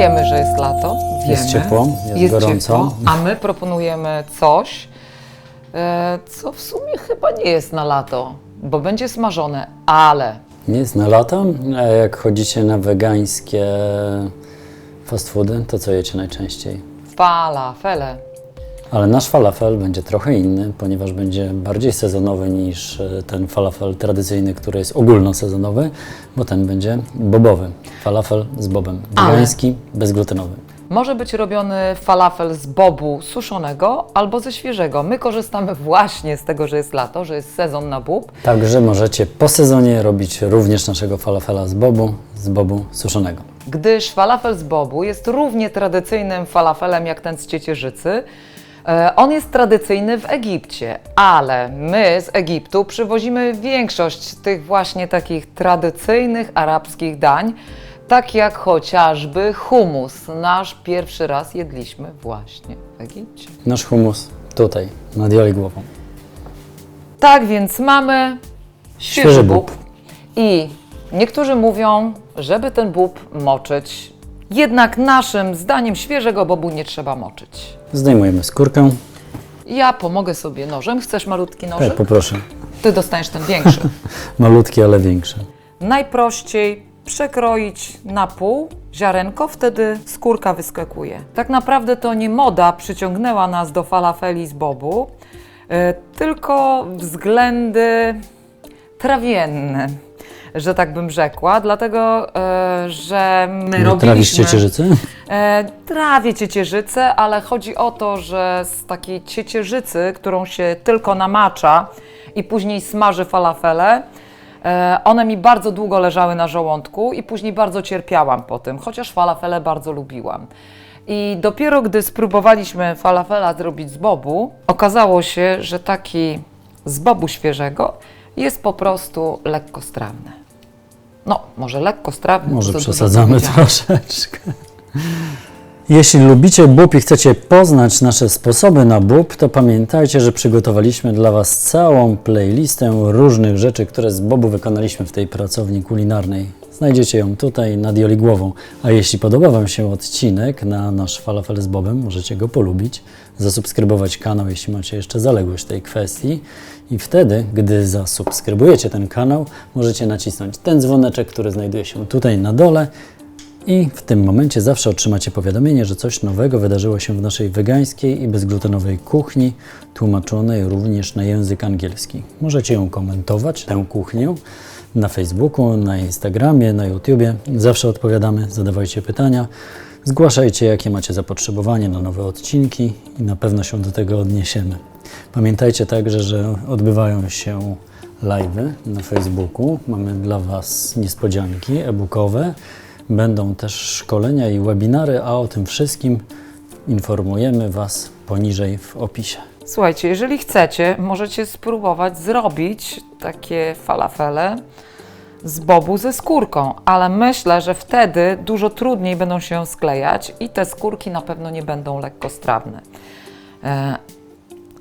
Wiemy, że jest lato. Wiemy. Jest ciepło, jest gorąco. ciepło, a my proponujemy coś, e, co w sumie chyba nie jest na lato, bo będzie smażone, ale Nie jest na lato, a jak chodzicie na wegańskie fast foody, to co jecie najczęściej? falafele. Ale nasz falafel będzie trochę inny, ponieważ będzie bardziej sezonowy niż e, ten falafel tradycyjny, który jest ogólnosezonowy, bo ten będzie bobowy. Falafel z bobem. Wegański, bezglutenowy. Może być robiony falafel z bobu suszonego albo ze świeżego. My korzystamy właśnie z tego, że jest lato, że jest sezon na bób. Także możecie po sezonie robić również naszego falafela z bobu, z bobu suszonego. gdyż falafel z bobu jest równie tradycyjnym falafelem jak ten z ciecierzycy. E, On jest tradycyjny w Egipcie, ale my z Egiptu przywozimy większość tych właśnie takich tradycyjnych arabskich dań, tak jak chociażby humus. Nasz pierwszy raz jedliśmy właśnie w Egipcie. Nasz humus tutaj, nad Joli głową. Tak więc mamy świeży, bób. I niektórzy mówią, żeby ten bób moczyć. Jednak naszym zdaniem świeżego bobu nie trzeba moczyć. Zdejmujemy skórkę. Ja pomogę sobie nożem. Chcesz malutki Tak, nożyk? poproszę. Ty dostaniesz ten większy. Malutki, ale większy. Najprościej przekroić na pół ziarenko, wtedy skórka wyskakuje. Tak naprawdę to nie moda przyciągnęła nas do falafeli z bobu, e, tylko względy trawienne, że tak bym rzekła, dlatego, e, że my trawisz robiliśmy... ciecierzycy? E, trawię ciecierzycę, ale chodzi o to, że z takiej ciecierzycy, którą się tylko namacza i później smaży falafele, e, one mi bardzo długo leżały na żołądku i później bardzo cierpiałam po tym, chociaż falafele bardzo lubiłam. I dopiero gdy spróbowaliśmy falafela zrobić z bobu, okazało się, że taki z bobu świeżego jest po prostu lekkostrawny. No, może lekkostrawny. Może to za dużo przesadzamy troszeczkę. Jeśli lubicie bób i chcecie poznać nasze sposoby na bób, to pamiętajcie, że przygotowaliśmy dla Was całą playlistę różnych rzeczy, które z bobu wykonaliśmy w tej pracowni kulinarnej. Znajdziecie ją tutaj nad Joli głową. A jeśli podoba Wam się odcinek na nasz falafel z bobem, możecie go polubić, zasubskrybować kanał, jeśli macie jeszcze zaległość tej kwestii. I wtedy, gdy zasubskrybujecie ten kanał, możecie nacisnąć ten dzwoneczek, który znajduje się tutaj na dole i w tym momencie zawsze otrzymacie powiadomienie, że coś nowego wydarzyło się w naszej wegańskiej i bezglutenowej kuchni, tłumaczonej również na język angielski. Możecie ją komentować, tę kuchnię, na Facebooku, na Instagramie, na YouTubie. Zawsze odpowiadamy, zadawajcie pytania, zgłaszajcie, jakie macie zapotrzebowanie na nowe odcinki i na pewno się do tego odniesiemy. Pamiętajcie także, że odbywają się live'y na Facebooku. Mamy dla Was niespodzianki e-bookowe. Będą też szkolenia i webinary, a o tym wszystkim informujemy Was poniżej w opisie. Słuchajcie, jeżeli chcecie, możecie spróbować zrobić takie falafele z bobu ze skórką, ale myślę, że wtedy dużo trudniej będą się sklejać i te skórki na pewno nie będą lekkostrawne. E,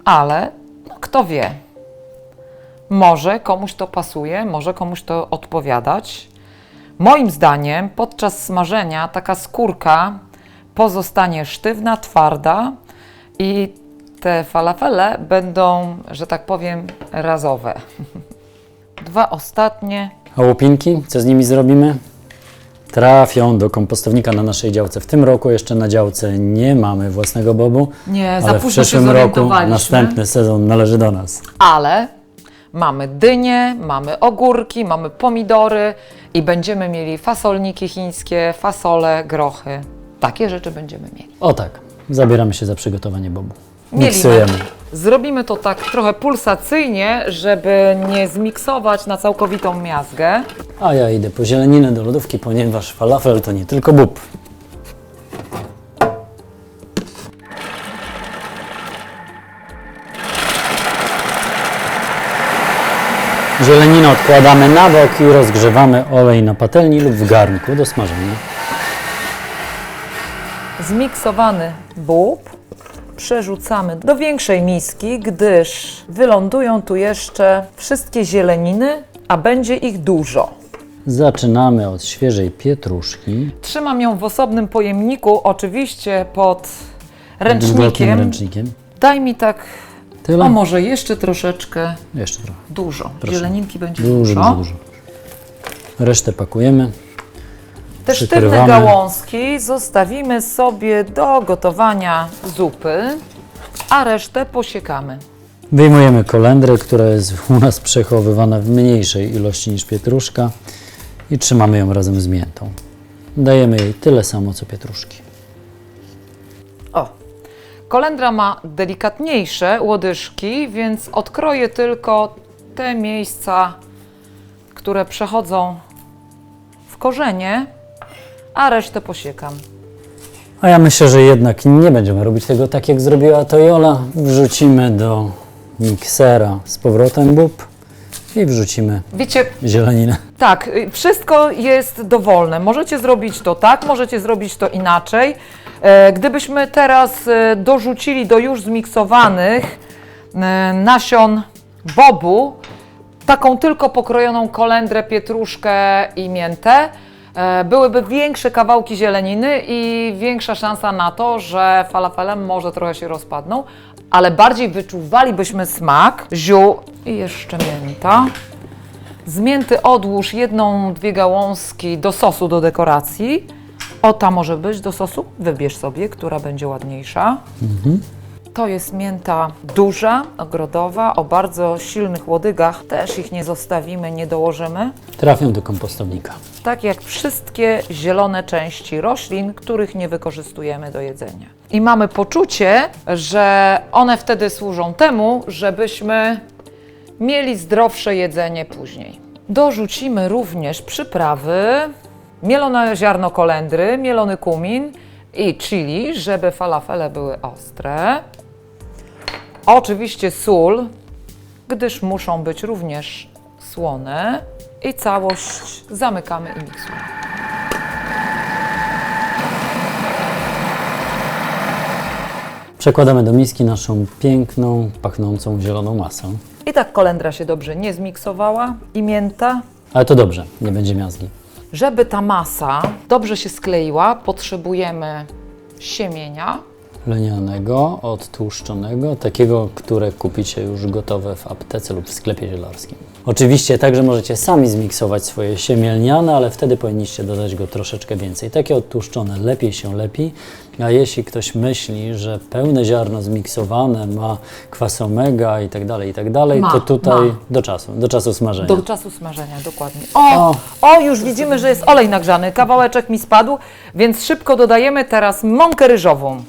ale no, kto wie, może komuś to pasuje, może komuś to odpowiadać. Moim zdaniem podczas smażenia taka skórka pozostanie sztywna, twarda i te falafele będą, że tak powiem, razowe. Dwa ostatnie. A łupinki, co z nimi zrobimy? Trafią do kompostownika na naszej działce. W tym roku jeszcze na działce nie mamy własnego bobu, Nie, za ale w późno się przyszłym roku zorientowaliśmy. następny sezon należy do nas. Ale mamy dynie, mamy ogórki, mamy pomidory i będziemy mieli fasolniki chińskie, fasole, grochy. Takie rzeczy będziemy mieli. O tak, zabieramy się za przygotowanie bobu. Mielimy. Miksujemy. Zrobimy to tak trochę pulsacyjnie, żeby nie zmiksować na całkowitą miazgę. A ja idę po zieleninę do lodówki, ponieważ falafel to nie tylko bób. Zieleninę odkładamy na bok i rozgrzewamy olej na patelni lub w garnku do smażenia. Zmiksowany bób przerzucamy do większej miski, gdyż wylądują tu jeszcze wszystkie zieleniny, a będzie ich dużo. Zaczynamy od świeżej pietruszki. Trzymam ją w osobnym pojemniku, oczywiście pod ręcznikiem. ręcznikiem. Daj mi tak, Tyle? o może jeszcze troszeczkę Jeszcze trochę. dużo. Proszę. Zieleninki będzie Dużo, dużo, dużo. Resztę pakujemy. Te sztywne Przykrywamy. gałązki zostawimy sobie do gotowania zupy, a resztę posiekamy. Wyjmujemy kolendrę, która jest u nas przechowywana w mniejszej ilości niż pietruszka i trzymamy ją razem z miętą. Dajemy jej tyle samo co pietruszki. O, kolendra ma delikatniejsze łodyżki, więc odkroję tylko te miejsca, które przechodzą w korzenie, a resztę posiekam. A ja myślę, że jednak nie będziemy robić tego tak jak zrobiła to Jola. Wrzucimy do miksera z powrotem bób i wrzucimy Wiecie, zieleninę. Tak, y, wszystko jest dowolne. Możecie zrobić to tak, możecie zrobić to inaczej. E, Gdybyśmy teraz e, dorzucili do już zmiksowanych e, nasion bobu taką tylko pokrojoną kolendrę, pietruszkę i miętę, byłyby większe kawałki zieleniny i większa szansa na to, że falafelem może trochę się rozpadną, ale bardziej wyczuwalibyśmy smak ziół i jeszcze mięta. Z mięty odłóż jedną, dwie gałązki do sosu do dekoracji. O, ta może być do sosu. Wybierz sobie, która będzie ładniejsza. To jest mięta duża, ogrodowa, o bardzo silnych łodygach. Też ich nie zostawimy, nie dołożymy. Trafią do kompostownika. Tak jak wszystkie zielone części roślin, których nie wykorzystujemy do jedzenia. I mamy poczucie, że one wtedy służą temu, żebyśmy mieli zdrowsze jedzenie później. Dorzucimy również przyprawy, mielone ziarno kolendry, mielony kumin i chili, żeby falafele były ostre. Oczywiście sól, gdyż muszą być również słone. I całość zamykamy i miksujemy. Przekładamy do miski naszą piękną, pachnącą zieloną masę. I tak kolendra się dobrze nie zmiksowała i mięta. Ale to dobrze, nie będzie miazgi. Żeby ta masa dobrze się skleiła, potrzebujemy siemienia. lnianego, odtłuszczonego, takiego, które kupicie już gotowe w aptece lub w sklepie zielarskim. Oczywiście także możecie sami zmiksować swoje siemię lniane, ale wtedy powinniście dodać go troszeczkę więcej. Takie odtłuszczone lepiej się lepi, a jeśli ktoś myśli, że pełne ziarno zmiksowane ma kwas omega i tak dalej, i tak dalej, Ma, to tutaj ma. do czasu, do czasu smażenia. Do czasu smażenia, dokładnie. O, O. o, już widzimy, że jest olej nagrzany. Kawałeczek mi spadł, więc szybko dodajemy teraz mąkę ryżową.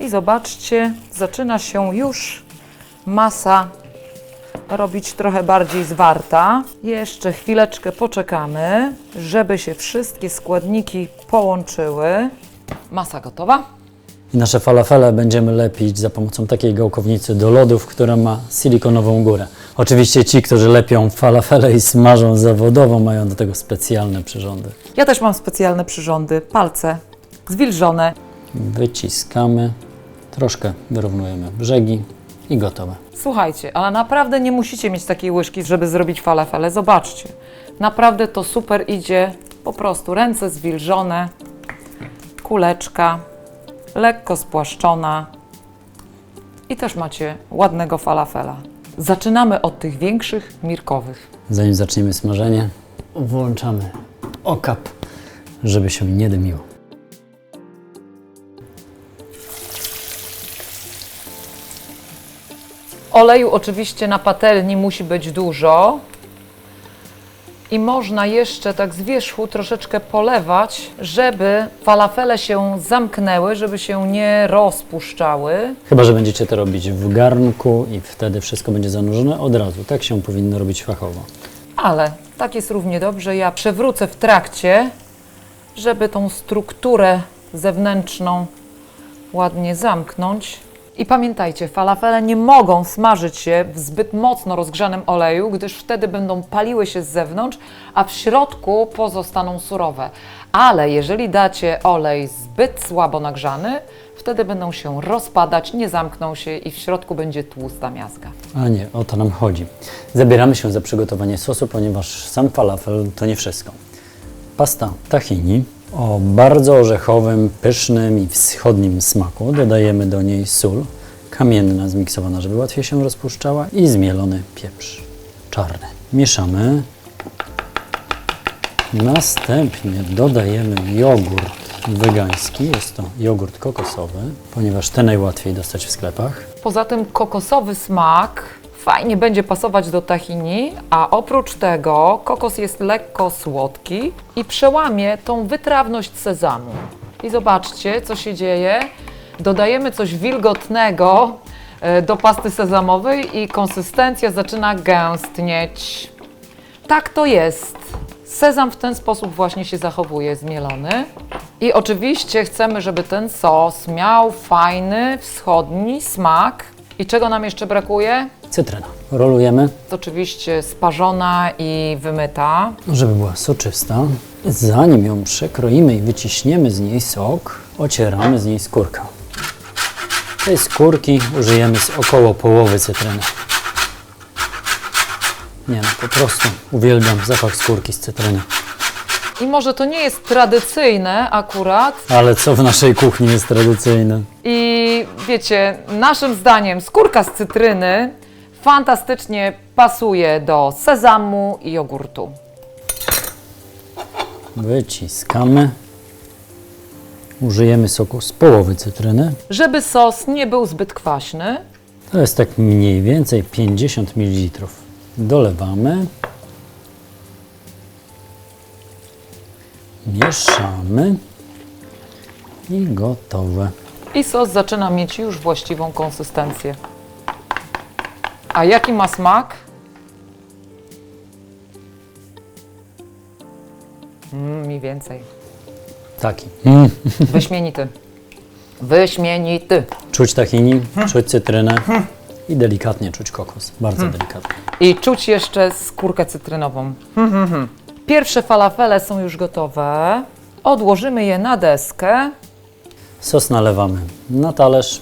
I zobaczcie, zaczyna się już masa robić trochę bardziej zwarta. Jeszcze chwileczkę poczekamy, żeby się wszystkie składniki połączyły. Masa gotowa. I nasze falafele będziemy lepić za pomocą takiej gałkownicy do lodów, która ma silikonową górę. Oczywiście ci, którzy lepią falafele i smażą zawodowo, mają do tego specjalne przyrządy. Ja też mam specjalne przyrządy, palce zwilżone. Wyciskamy, troszkę wyrównujemy brzegi i gotowe. Słuchajcie, ale naprawdę nie musicie mieć takiej łyżki, żeby zrobić falafele. Zobaczcie, naprawdę to super idzie. Po prostu ręce zwilżone, kuleczka, lekko spłaszczona i też macie ładnego falafela. Zaczynamy od tych większych, mirkowych. Zanim zaczniemy smażenie, włączamy okap, żeby się nie dymiło. Oleju oczywiście na patelni musi być dużo. I można jeszcze tak z wierzchu troszeczkę polewać, żeby falafele się zamknęły, żeby się nie rozpuszczały. Chyba, że będziecie to robić w garnku i wtedy wszystko będzie zanurzone od razu. Tak się powinno robić fachowo. Ale tak jest równie dobrze. Ja przewrócę w trakcie, żeby tą strukturę zewnętrzną ładnie zamknąć. I pamiętajcie, falafele nie mogą smażyć się w zbyt mocno rozgrzanym oleju, gdyż wtedy będą paliły się z zewnątrz, a w środku pozostaną surowe. Ale jeżeli dacie olej zbyt słabo nagrzany, wtedy będą się rozpadać, nie zamkną się i w środku będzie tłusta miazga. A nie, o to nam chodzi. Zabieramy się za przygotowanie sosu, ponieważ sam falafel to nie wszystko. Pasta tahini o bardzo orzechowym, pysznym i wschodnim smaku. Dodajemy do niej sól kamienna zmiksowana, żeby łatwiej się rozpuszczała i zmielony pieprz czarny. Mieszamy. Następnie dodajemy jogurt wegański. Jest to jogurt kokosowy, ponieważ ten najłatwiej dostać w sklepach. Poza tym kokosowy smak fajnie będzie pasować do tahini, a oprócz tego kokos jest lekko słodki i przełamie tą wytrawność sezamu. I zobaczcie, co się dzieje. Dodajemy coś wilgotnego e, do pasty sezamowej i konsystencja zaczyna gęstnieć. Tak to jest. Sezam w ten sposób właśnie się zachowuje, zmielony. I oczywiście chcemy, żeby ten sos miał fajny, wschodni smak. I czego nam jeszcze brakuje? Cytryna. Rolujemy, oczywiście sparzona i wymyta. żeby była soczysta. Zanim ją przekroimy i wyciśniemy z niej sok, ocieramy z niej skórkę. Tej skórki użyjemy z około połowy cytryny. Nie no, po prostu uwielbiam zapach skórki z cytryny. I może to nie jest tradycyjne akurat. Ale co w naszej kuchni jest tradycyjne? I wiecie, naszym zdaniem skórka z cytryny fantastycznie pasuje do sezamu i jogurtu. Wyciskamy. Użyjemy soku z połowy cytryny. Żeby sos nie był zbyt kwaśny, To jest tak mniej więcej 50 ml. Dolewamy. Mieszamy. I gotowe. i sos zaczyna mieć już właściwą konsystencję. A jaki ma smak? Mm, mniej więcej. Taki. Mm. Wyśmienity. Wyśmienity. Czuć tahini, czuć cytrynę i delikatnie czuć kokos. Bardzo delikatnie. I czuć jeszcze skórkę cytrynową. Hmm, hmm, hmm. Pierwsze falafele są już gotowe. Odłożymy je na deskę. Sos nalewamy na talerz.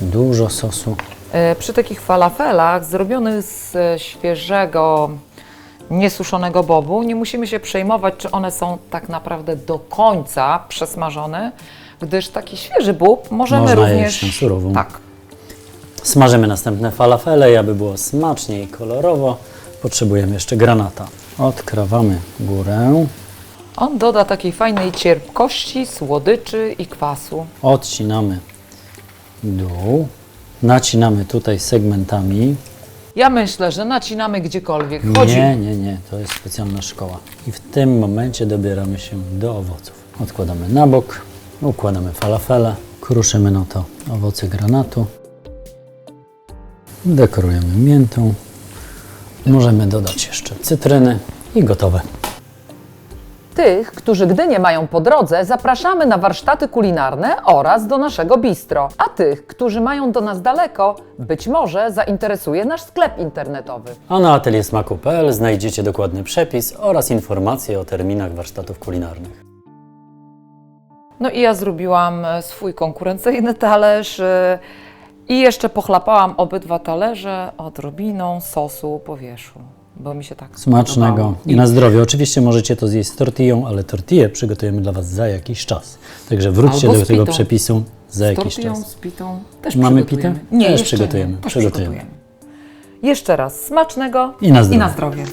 Dużo sosu. E, Przy takich falafelach zrobionych z e, świeżego, niesuszonego bobu, nie musimy się przejmować, czy one są tak naprawdę do końca przesmażone, gdyż taki świeży bób możemy Można również. jeść surową. Tak. Smażymy następne falafele i aby było smacznie i kolorowo, potrzebujemy jeszcze granata. Odkrawamy górę, On doda takiej fajnej cierpkości, słodyczy i kwasu. odcinamy dół, nacinamy tutaj segmentami. Ja myślę, że nacinamy gdziekolwiek. Chodzi. Nie, nie, nie, to jest specjalna szkoła. I w tym momencie dobieramy się do owoców. Odkładamy na bok, układamy falafele, kruszymy na to owoce granatu, dekorujemy miętą, możemy dodać jeszcze cytryny i gotowe. Tych, którzy Gdynię mają po drodze, zapraszamy na warsztaty kulinarne oraz do naszego bistro. A tych, którzy mają do nas daleko, być może zainteresuje nasz sklep internetowy. A na ateliersmaku.pl znajdziecie dokładny przepis oraz informacje o terminach warsztatów kulinarnych. No i ja zrobiłam e, swój konkurencyjny talerz e, i jeszcze pochlapałam obydwa talerze odrobiną sosu po wierzchu, bo mi się tak Smacznego podobało. i na zdrowie. Oczywiście możecie to zjeść z tortillą, ale tortillę przygotujemy dla Was za jakiś czas. Także wróćcie Albo do z tego pitą. przepisu za Z jakiś tortillą, czas. z pitą też Mamy przygotujemy. pitę? Nie, Też jeszcze przygotujemy, Nie. Też przygotujemy. przygotujemy. Jeszcze raz smacznego I na zdrowie. I na zdrowie.